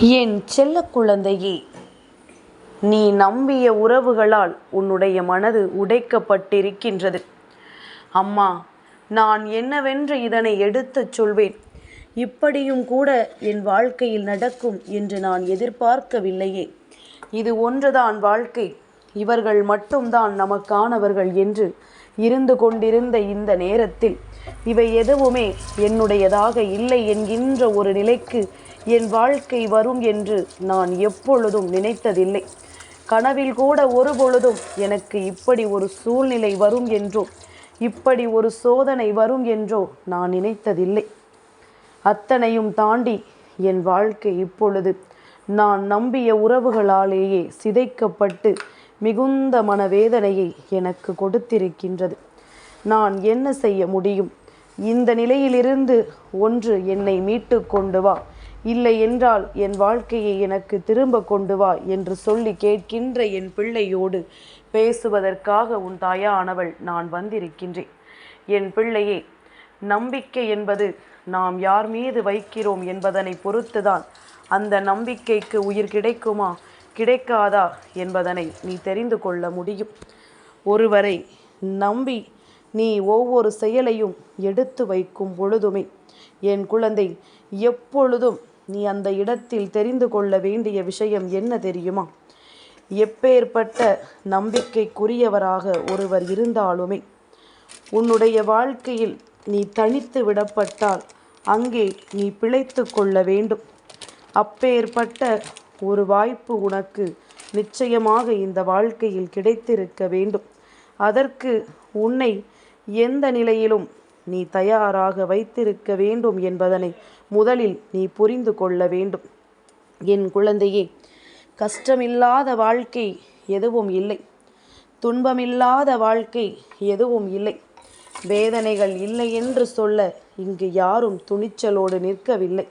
என் செல்ல குழந்தையே நீ நம்பிய உறவுகளால் உன்னுடைய மனது உடைக்கப்பட்டிருக்கின்றது. அம்மா நான் என்னவென்று இதனை எடுத்துச் சொல்வேன். இப்படியும் கூட என் வாழ்க்கையில் நடக்கும் என்று நான் எதிர்பார்க்கவில்லையே. இது ஒன்றுதான் வாழ்க்கை. இவர்கள் மட்டும்தான் நமக்கானவர்கள் என்று இருந்து கொண்டிருந்த இந்த நேரத்தில் இவை எதுவுமே என்னுடையதாக இல்லை என்கின்ற ஒரு நிலைக்கு என் வாழ்க்கை வரும் என்று நான் எப்பொழுதும் நினைத்ததில்லை. கனவில் கூட ஒரு பொழுதும் எனக்கு இப்படி ஒரு சூழ்நிலை வரும் என்றோ இப்படி ஒரு சோதனை வரும் என்றோ நான் நினைத்ததில்லை. அத்தனையும் தாண்டி என் வாழ்க்கை இப்பொழுது நான் நம்பிய உறவுகளாலேயே சிதைக்கப்பட்டு மிகுந்த மனவேதனையை எனக்கு கொடுத்திருக்கின்றது. நான் என்ன செய்ய முடியும்? இந்த நிலையிலிருந்து ஒன்று என்னை மீட்டு கொண்டு வா. இல்லை என்றால் என் வாழ்க்கையை எனக்கு திரும்ப கொண்டு வா என்று சொல்லி கேட்கின்ற என் பிள்ளையோடு பேசுவதற்காக உன் தாயானவள் நான் வந்திருக்கின்றேன். என் பிள்ளையே நம்பிக்கை என்பது நாம் யார் மீது வைக்கிறோம் என்பதனை பொறுத்துதான் அந்த நம்பிக்கைக்கு உயிர் கிடைக்குமா கிடைக்காதா என்பதனை நீ தெரிந்து கொள்ள முடியும். ஒருவரை நம்பி நீ ஒவ்வொரு செயலையும் எடுத்து வைக்கும் பொழுதுமே என் குழந்தை எப்பொழுதும் நீ அந்த இடத்தில் தெரிந்து கொள்ள வேண்டிய விஷயம் என்ன தெரியுமா? எப்பேற்பட்ட நம்பிக்கைக்குரியவராக ஒருவர் இருந்தாலுமே உன்னுடைய வாழ்க்கையில் நீ தனித்து விடப்பட்டால் அங்கே நீ பிழைத்து கொள்ள வேண்டும். அப்பேற்பட்ட ஒரு வாய்ப்பு உனக்கு நிச்சயமாக இந்த வாழ்க்கையில் கிடைத்திருக்க வேண்டும். அதற்கு உன்னை எந்த நிலையிலும் நீ தயாராக வைத்திருக்க வேண்டும் என்பதனை முதலில் நீ புரிந்து கொள்ள வேண்டும். என் குழந்தையே கஷ்டமில்லாத வாழ்க்கை எதுவும் இல்லை. துன்பமில்லாத வாழ்க்கை எதுவும் இல்லை. வேதனைகள் இல்லை என்று சொல்ல இங்கு யாரும் துணிச்சலோடு நிற்கவில்லை.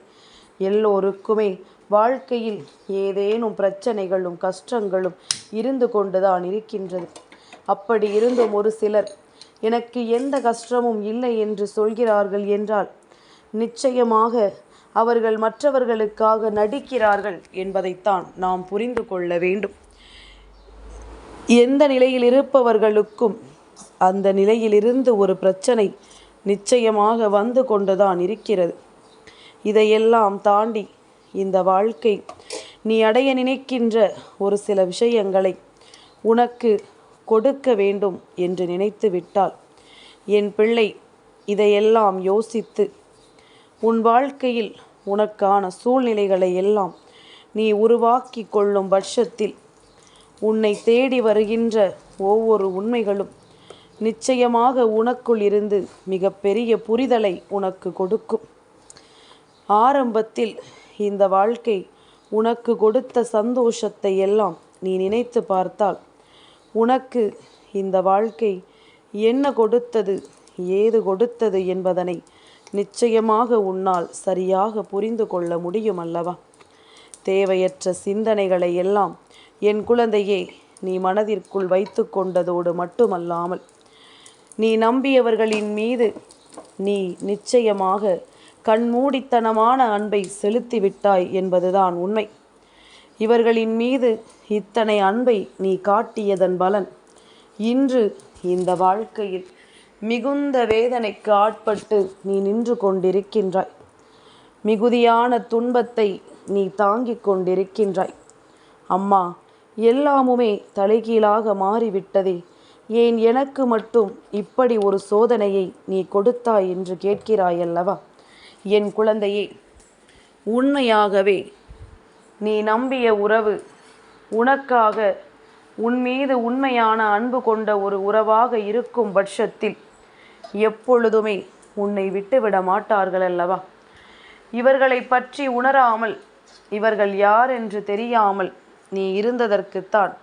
எல்லோருக்குமே வாழ்க்கையில் ஏதேனும் பிரச்சனைகளும் கஷ்டங்களும் இருந்து கொண்டுதான் இருக்கின்றது. அப்படி இருந்தும் ஒரு சிலர் எனக்கு எந்த கஷ்டமும் இல்லை என்று சொல்கிறார்கள் என்றால் நிச்சயமாக அவர்கள் மற்றவர்களுக்காக நடிக்கிறார்கள் என்பதைத்தான் நாம் புரிந்து கொள்ள வேண்டும். எந்த நிலையில் இருப்பவர்களுக்கும் அந்த நிலையிலிருந்து ஒரு பிரச்சனை நிச்சயமாக வந்து கொண்டுதான் இருக்கிறது. இதையெல்லாம் தாண்டி இந்த வாழ்க்கை நீ அடைய நினைக்கின்ற ஒரு சில விஷயங்களை உனக்கு கொடுக்க வேண்டும் என்று நினைத்து விட்டால் என் பிள்ளை இதையெல்லாம் யோசித்து உன் வாழ்க்கையில் உனக்கான சூழ்நிலைகளை எல்லாம் நீ உருவாக்கி கொள்ளும் பட்சத்தில் உன்னை தேடி வருகின்ற ஒவ்வொரு உண்மைகளும் நிச்சயமாக உனக்குள் இருந்து மிகப்பெரிய புரிதலை உனக்கு கொடுக்கும். ஆரம்பத்தில் இந்த வாழ்க்கை உனக்கு கொடுத்த சந்தோஷத்தை எல்லாம் நீ நினைத்து பார்த்தால் உனக்கு இந்த வாழ்க்கை என்ன கொடுத்தது ஏது கொடுத்தது என்பதனை நிச்சயமாக உன்னால் சரியாக புரிந்து கொள்ள முடியும் அல்லவா தேவையற்ற சிந்தனைகளை எல்லாம் என் குழந்தையே நீ மனதிற்குள் வைத்து கொண்டதோடு மட்டுமல்லாமல் நீ நம்பியவர்களின் மீது நீ நிச்சயமாக கண்மூடித்தனமான அன்பை செலுத்திவிட்டாய் என்பதுதான் உண்மை. இவர்களின் மீது இத்தனை அன்பை நீ காட்டியதன் பலன். இன்று இந்த வாழ்க்கையில் மிகுந்த வேதனைக்கு ஆட்பட்டு நீ நின்று கொண்டிருக்கின்றாய். மிகுதியான துன்பத்தை நீ தாங்கிக் கொண்டிருக்கின்றாய். அம்மா எல்லாமுமே தலைகீழாக மாறிவிட்டதே. ஏன் எனக்கு மட்டும் இப்படி ஒரு சோதனையை நீ கொடுத்தாய் என்று கேட்கிறாயல்லவா? என் குழந்தையே உண்மையாகவே நீ நம்பிய உறவு உனக்காக உன் மீது உண்மையான அன்பு கொண்ட ஒரு உறவாக இருக்கும் பட்சத்தில் எப்பொழுதுமே உன்னை விட்டுவிட மாட்டார்கள் அல்லவா? இவர்களை பற்றி உணராமல் இவர்கள் யார் என்று தெரியாமல் நீ இருந்ததற்குத்தான்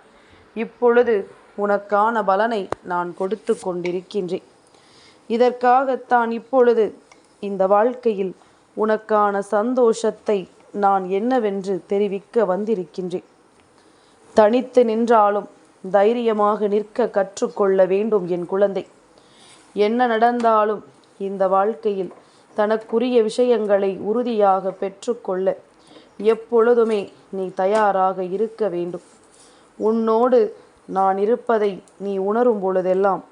இப்பொழுது உனக்கான பலனை நான் கொடுத்து கொண்டிருக்கின்றேன். இதற்காகத்தான் இப்பொழுது இந்த வாழ்க்கையில் உனக்கான சந்தோஷத்தை நான் என்னவென்று தெரிவிக்க வந்திருக்கின்றேன். தனித்து நின்றாலும் தைரியமாக நிற்க கற்றுக்கொள்ள வேண்டும் என் குழந்தை. என்ன நடந்தாலும் இந்த வாழ்க்கையில் தனக்குரிய விஷயங்களை உறுதியாக பெற்றுக்கொள்ள எப்பொழுதுமே நீ தயாராக இருக்க வேண்டும். உன்னோடு நான் இருப்பதை நீ உணரும் பொழுதெல்லாம்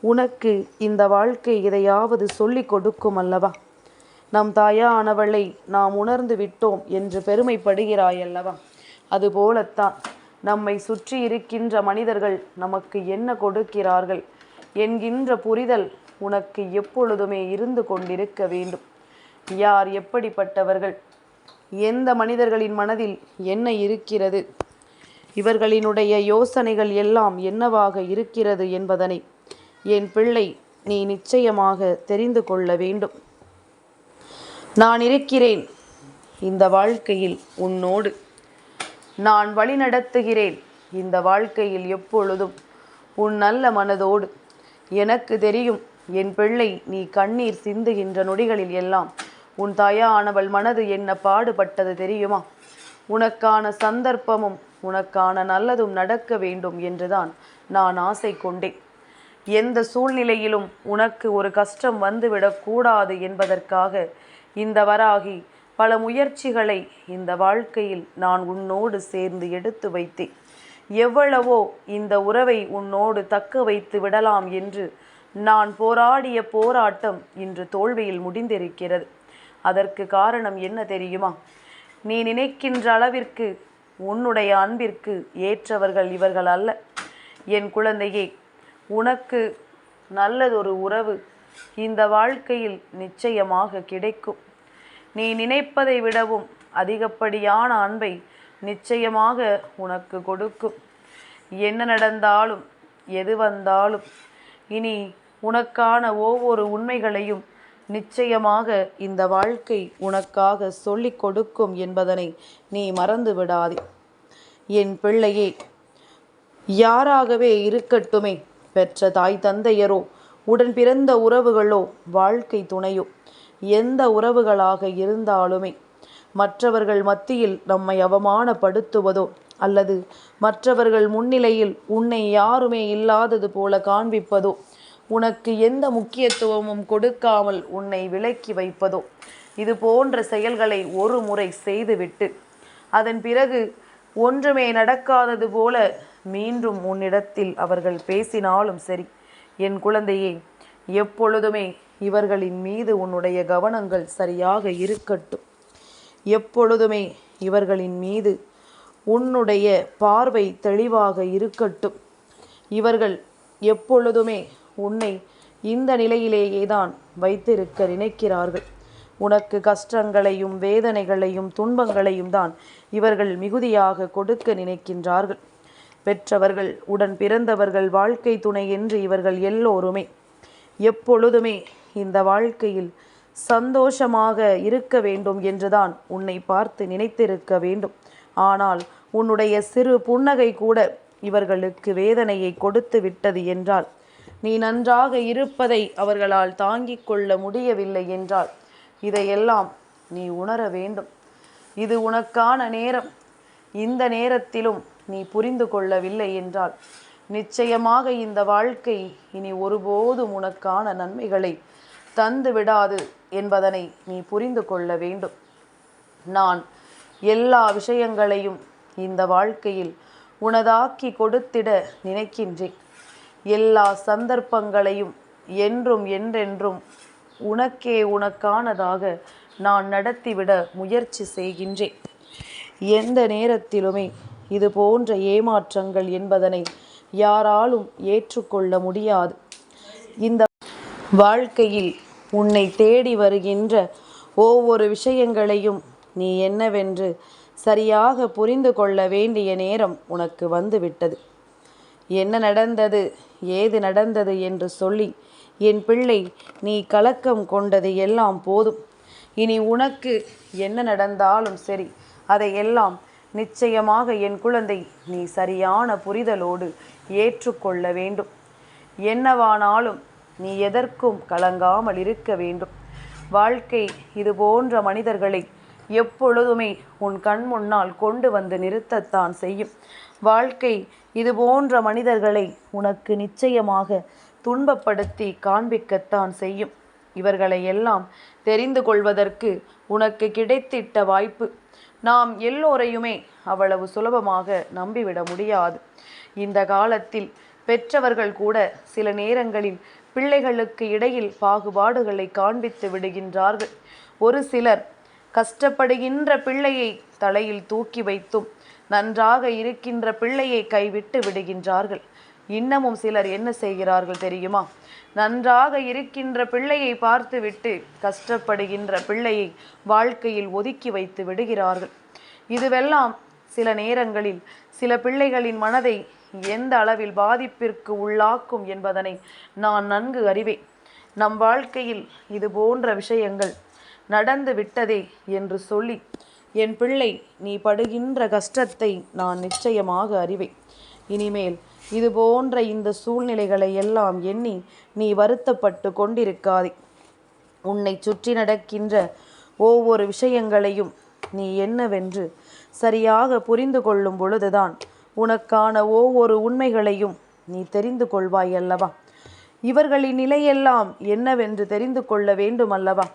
உனக்கு இந்த வாழ்க்கை எதையாவது சொல்லிக் கொடுக்கும் அல்லவா? நம் தாயானவளை நாம் உணர்ந்து விட்டோம் என்று பெருமைப்படுகிறாய் அல்லவா அதுபோலத்தான் நம்மை சுற்றி இருக்கின்ற மனிதர்கள் நமக்கு என்ன கொடுக்கிறார்கள் என்கின்ற புரிதல் உனக்கு எப்பொழுதுமே இருந்து கொண்டிருக்க வேண்டும். யார் எப்படிப்பட்டவர்கள்? எந்த மனிதர்களின் மனதில் என்ன இருக்கிறது? இவர்களினுடைய யோசனைகள் எல்லாம் என்னவாக இருக்கிறது என்பதனை என் பிள்ளை நீ நிச்சயமாக தெரிந்து கொள்ள வேண்டும். நான் இருக்கிறேன். இந்த வாழ்க்கையில் உன்னோடு. நான் வழிநடத்துகிறேன் இந்த வாழ்க்கையில் எப்பொழுதும் உன் நல்ல மனதோடு. எனக்கு தெரியும் என் பிள்ளை நீ கண்ணீர் சிந்துகின்ற நொடிகளில் எல்லாம் உன் தாயானவள் மனது என்ன பாடுபட்டது தெரியுமா? உனக்கான சந்தர்ப்பமும் உனக்கான நல்லதும் நடக்க வேண்டும் என்றுதான் நான் ஆசை கொண்டேன். எந்த சூழ்நிலையிலும் உனக்கு ஒரு கஷ்டம் வந்துவிடக்கூடாது என்பதற்காக இந்த வராகி பல முயற்சிகளை இந்த வாழ்க்கையில் நான் உன்னோடு சேர்ந்து எடுத்து வைத்தேன். எவ்வளவோ இந்த உறவை உன்னோடு தக்க வைத்து விடலாம் என்று நான் போராடிய போராட்டம் இன்று தோல்வியில் முடிந்திருக்கிறது. அதற்கு காரணம் என்ன தெரியுமா? நீ நினைக்கின்ற அளவிற்கு உன்னுடைய அன்பிற்கு ஏற்றவர்கள் இவர்கள் அல்ல. என் குழந்தையே உனக்கு நல்லதொரு உறவு இந்த வாழ்க்கையில் நிச்சயமாக கிடைக்கும். நீ நினைப்பதை விடவும் அதிகப்படியான அன்பை நிச்சயமாக உனக்கு கொடுக்கும். என்ன நடந்தாலும் எது வந்தாலும் இனி உனக்கான ஒவ்வொரு உண்மைகளையும் நிச்சயமாக இந்த வாழ்க்கை உனக்காக சொல்லிக் கொடுக்கும் என்பதனை நீ மறந்து விடாதே என் பிள்ளையே யாராகவே இருக்கட்டுமே பெற்ற தாய் தந்தையரோ உடன் பிறந்த உறவுகளோ வாழ்க்கை துணையோ எந்த உறவுகளாக இருந்தாலுமே மற்றவர்கள் மத்தியில் நம்மை அவமானப்படுத்துவதோ அல்லது மற்றவர்கள் முன்னிலையில் உன்னை யாருமே இல்லாதது போல காண்பிப்பதோ உனக்கு எந்த முக்கியத்துவமும் கொடுக்காமல் உன்னை விலக்கி வைப்பதோ இது போன்ற செயல்களை ஒரு முறை செய்துவிட்டு அதன் பிறகு ஒன்றுமே நடக்காதது போல மீண்டும் உன்னிடத்தில் அவர்கள் பேசினாலும் சரி என் குழந்தையே எப்பொழுதுமே இவர்களின் மீது உன்னுடைய கவனங்கள் சரியாக இருக்கட்டும். எப்பொழுதுமே இவர்களின் மீது உன்னுடைய பார்வை தெளிவாக இருக்கட்டும். இவர்கள் எப்பொழுதுமே உன்னை இந்த நிலையிலேயே தான் வைத்திருக்க நினைக்கிறார்கள். உனக்கு கஷ்டங்களையும் வேதனைகளையும் துன்பங்களையும் தான் இவர்கள் மிகுதியாக கொடுக்க நினைக்கின்றார்கள். பெற்றவர்கள் உடன் பிறந்தவர்கள் வாழ்க்கை துணை என்று இவர்கள் எல்லோருமே எப்பொழுதுமே இந்த வாழ்க்கையில் சந்தோஷமாக இருக்க வேண்டும் என்றுதான் உன்னை பார்த்து நினைத்திருக்க வேண்டும். ஆனால் உன்னுடைய சிறு புன்னகை கூட இவர்களுக்கு வேதனையை கொடுத்து விட்டது என்றால் நீ நன்றாக இருப்பதை அவர்களால் தாங்கிக் கொள்ள முடியவில்லை என்றால் இதையெல்லாம் நீ உணர வேண்டும். இது உனக்கான நேரம். இந்த நேரத்திலும் நீ புரிந்து கொள்ளவில்லை என்றால் நிச்சயமாக இந்த வாழ்க்கை இனி ஒருபோதும் உனக்கான நன்மைகளை தந்து விடாது என்பதனை நீ புரிந்து கொள்ள வேண்டும். நான் எல்லா விஷயங்களையும் இந்த வாழ்க்கையில் உனதாக்கி கொடுத்திட நினைக்கின்றேன். எல்லா சந்தர்ப்பங்களையும் என்றும் என்றென்றும் உனக்கே உனக்கானதாக நான் நடத்திவிட முயற்சி செய்கின்றேன். எந்த நேரத்திலுமே இது போன்ற ஏமாற்றங்கள் என்பதனை யாராலும் ஏற்றுக்கொள்ள முடியாது. இந்த வாழ்க்கையில் உன்னை தேடி வருகின்ற ஒவ்வொரு விஷயங்களையும் நீ என்னவென்று சரியாக புரிந்து கொள்ள வேண்டிய நேரம் உனக்கு வந்துவிட்டது. என்ன நடந்தது ஏது நடந்தது என்று சொல்லி என் பிள்ளை நீ கலக்கம் கொண்டது எல்லாம் போதும். இனி உனக்கு என்ன நடந்தாலும் சரி அதையெல்லாம் நிச்சயமாக என் குழந்தை நீ சரியான புரிதலோடு ஏற்றுக்கொள்ள வேண்டும். என்னவானாலும் நீ எதற்கும் கலங்காமல் இருக்க வேண்டும். வாழ்க்கை இது போன்ற மனிதர்களை எப்பொழுதுமே உன் கண் முன்னால் கொண்டு வந்து நிறுத்தத்தான் செய்யும். வாழ்க்கை இது போன்ற மனிதர்களை உனக்கு நிச்சயமாக துன்பப்படுத்தி காண்பிக்கத்தான் செய்யும். இவர்களை எல்லாம் தெரிந்து கொள்வதற்கு உனக்கு கிடைத்திட்ட வாய்ப்பு. நாம் எல்லோரையுமே அவ்வளவு சுலபமாக நம்பிவிட முடியாது. இந்த காலத்தில் பெற்றவர்கள் கூட சில நேரங்களில் பிள்ளைகளுக்கு இடையில் பாகுபாடுகளை காண்பித்து விடுகின்றார்கள். ஒரு சிலர் கஷ்டப்படுகின்ற பிள்ளையை தலையில் தூக்கி வைத்தும் நன்றாக இருக்கின்ற பிள்ளையை கைவிட்டு விடுகின்றார்கள். இன்னமும் சிலர் என்ன செய்கிறார்கள் தெரியுமா? நன்றாக இருக்கின்ற பிள்ளையை பார்த்துவிட்டு கஷ்டப்படுகின்ற பிள்ளையை வாழ்க்கையில் ஒதுக்கி வைத்து விடுகிறார்கள். இதுவெல்லாம் சில நேரங்களில் சில பிள்ளைகளின் மனதை எந்த அளவில் பாதிப்பிற்கு உள்ளாக்கும் என்பதனை நான் நன்கு அறிவேன். நம் வாழ்க்கையில் இது போன்ற விஷயங்கள் நடந்து விட்டதே என்று சொல்லி என் பிள்ளை நீ படுகின்ற கஷ்டத்தை நான் நிச்சயமாக அறிவேன். இனிமேல் இது போன்ற இந்த சூழ்நிலைகளை எல்லாம் எண்ணி நீ வருத்தப்பட்டு கொண்டிருக்காதே. உன்னை சுற்றி நடக்கின்ற ஒவ்வொரு விஷயங்களையும் நீ என்னவென்று சரியாக புரிந்து கொள்ளும் பொழுதுதான் உனக்கான ஒவ்வொரு உண்மைகளையும் நீ தெரிந்து கொள்வாய் அல்லவா? இவர்களின் நிலையெல்லாம் என்னவென்று தெரிந்து கொள்ள வேண்டும் அல்லவா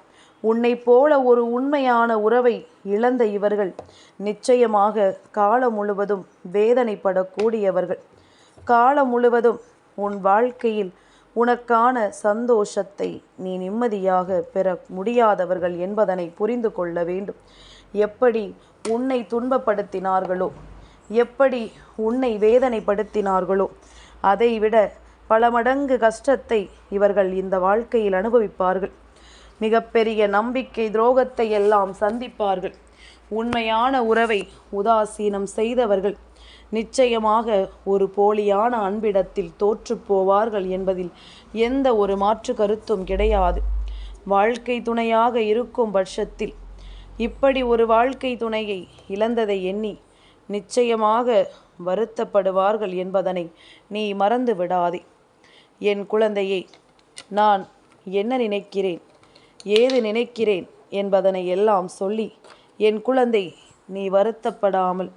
உன்னை போல ஒரு உண்மையான உறவை இழந்த இவர்கள் நிச்சயமாக காலம் முழுவதும் வேதனைப்படக்கூடியவர்கள். காலம் முழுவதும் உன் வாழ்க்கையில் உனக்கான சந்தோஷத்தை நீ நிம்மதியாக பெற முடியாதவர்கள் என்பதனை புரிந்து கொள்ள வேண்டும். எப்படி உன்னை துன்பப்படுத்தினார்களோ எப்படி உன்னை வேதனைப்படுத்தினார்களோ அதைவிட பல மடங்கு கஷ்டத்தை இவர்கள் இந்த வாழ்க்கையில் அனுபவிப்பார்கள். மிகப்பெரிய நம்பிக்கை துரோகத்தை எல்லாம் சந்திப்பார்கள். உண்மையான உறவை உதாசீனம் செய்தவர்கள் நிச்சயமாக ஒரு போலியான அன்பிடத்தில் தோற்று போவார்கள் என்பதில் எந்த ஒரு மாற்று கருத்தும் கிடையாது. வாழ்க்கை துணையாக இருக்கும் பட்சத்தில் இப்படி ஒரு வாழ்க்கை துணையை இழந்ததை எண்ணி நிச்சயமாக வருத்தப்படுவார்கள் என்பதனை நீ மறந்து விடாதே. என் குழந்தையை நான் என்ன நினைக்கிறேன் ஏது நினைக்கிறேன் என்பதனை எல்லாம் சொல்லி என் குழந்தை நீ வருத்தப்படாமல்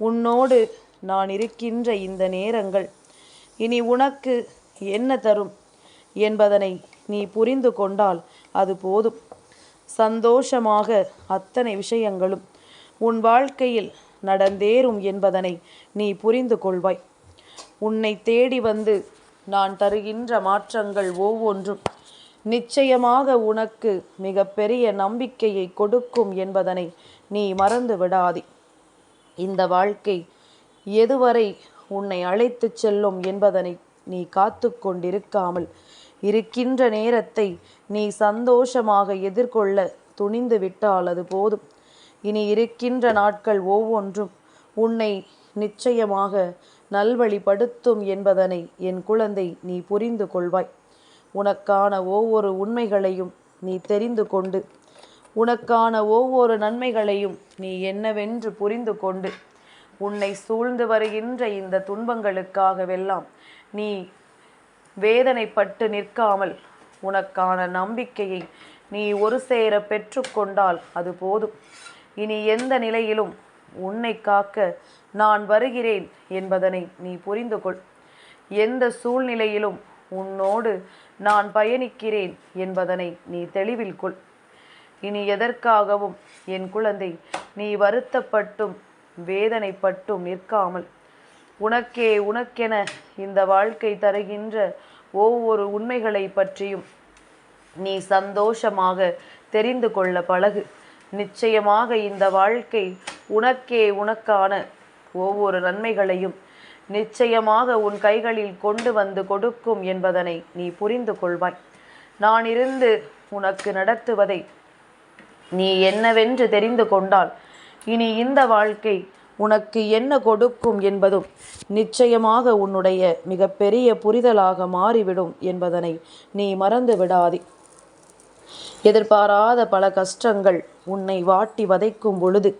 உன்னோடு நான் இருக்கின்ற இந்த நேரங்கள் இனி உனக்கு என்ன தரும் என்பதனை நீ புரிந்து கொண்டால் அது போதும். சந்தோஷமாக அத்தனை விஷயங்களும் உன் வாழ்க்கையில் நடந்தேறும் என்பதனை நீ புரிந்து கொள்வாய். உன்னை தேடி வந்து நான் தருகின்ற மாற்றங்கள் ஒவ்வொன்றும் நிச்சயமாக உனக்கு மிகப்பெரிய நம்பிக்கையை கொடுக்கும் என்பதனை நீ மறந்து விடாதே. இந்த வாழ்க்கை எதுவரை உன்னை அழைத்துச் செல்லும் என்பதனை நீ காத்து கொண்டிருக்காமல் இருக்கின்ற நேரத்தை நீ சந்தோஷமாக எதிர்கொள்ள துணிந்து விட்டால் அது போதும். இனி இருக்கின்ற நாட்கள் ஒவ்வொன்றும் உன்னை நிச்சயமாக நல்வழிப்படுத்தும் என்பதனை என் குழந்தை நீ புரிந்து கொள்வாய். உனக்கான ஒவ்வொரு உண்மைகளையும் நீ தெரிந்து கொண்டு உனக்கான ஒவ்வொரு நன்மைகளையும் நீ என்னவென்று புரிந்து கொண்டு உன்னை சூழ்ந்து வருகின்ற இந்த துன்பங்களுக்காகவெல்லாம் நீ வேதனைப்பட்டு நிற்காமல் உனக்கான நம்பிக்கையை நீ ஒரு சேர பெற்றுக்கொண்டால் அது போதும். இனி எந்த நிலையிலும் உன்னை காக்க நான் வருகிறேன் என்பதனை நீ புரிந்து கொள் எந்த சூழ்நிலையிலும் உன்னோடு நான் பயணிக்கிறேன் என்பதனை நீ தெளிவில் கொள். இனி எதற்காகவும் என் குழந்தை நீ வருத்தப்பட்டும் வேதனைப்பட்டும் நிற்காமல். உனக்கே உனக்கென இந்த வாழ்க்கை தருகின்ற ஒவ்வொரு உண்மைகளை பற்றியும் நீ சந்தோஷமாக தெரிந்து கொள்ள பழகு. நிச்சயமாக இந்த வாழ்க்கை உனக்கே உனக்கான ஒவ்வொரு நன்மைகளையும் நிச்சயமாக உன் கைகளில் கொண்டு வந்து கொடுக்கும் என்பதனை நீ புரிந்து கொள்வாய். நான் இருந்து உனக்கு நடத்துவதை நீ என்னவென்று தெரிந்து கொண்டால் இனி இந்த வாழ்க்கை உனக்கு என்ன கொடுக்கும் என்பதும் நிச்சயமாக உன்னுடைய மிகப்பெரிய புரிதலாக மாறிவிடும் என்பதனை நீ மறந்து விடாதே. எதிர்பாராத பல கஷ்டங்கள் உன்னை வாட்டி வதைக்கும் பொழுது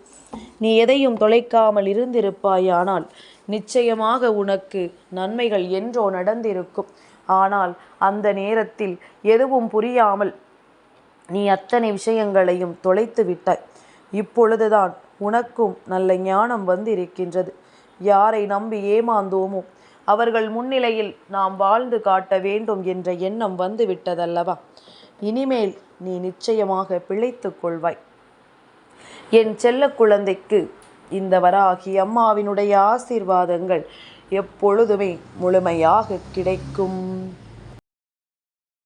நீ எதையும் தொலைக்காமல் இருந்திருப்பாயானால் நிச்சயமாக உனக்கு நன்மைகள் என்றோ நடந்திருக்கும். ஆனால் அந்த நேரத்தில் எதுவும் புரியாமல் நீ அத்தனை விஷயங்களையும் தொலைத்து விட்டாய். இப்பொழுதுதான் உனக்கும் நல்ல ஞானம் வந்து இருக்கின்றது யாரை நம்பி ஏமாந்தோமோ அவர்கள் முன்னிலையில் நாம் வாழ்ந்து காட்ட வேண்டும் என்ற எண்ணம் வந்துவிட்டதல்லவா? இனிமேல் நீ நிச்சயமாக பிழைத்து கொள்வாய். என் செல்ல குழந்தைக்கு இந்த வராகி அம்மாவினுடைய ஆசீர்வாதங்கள் எப்பொழுதுமே முழுமையாக கிடைக்கும்.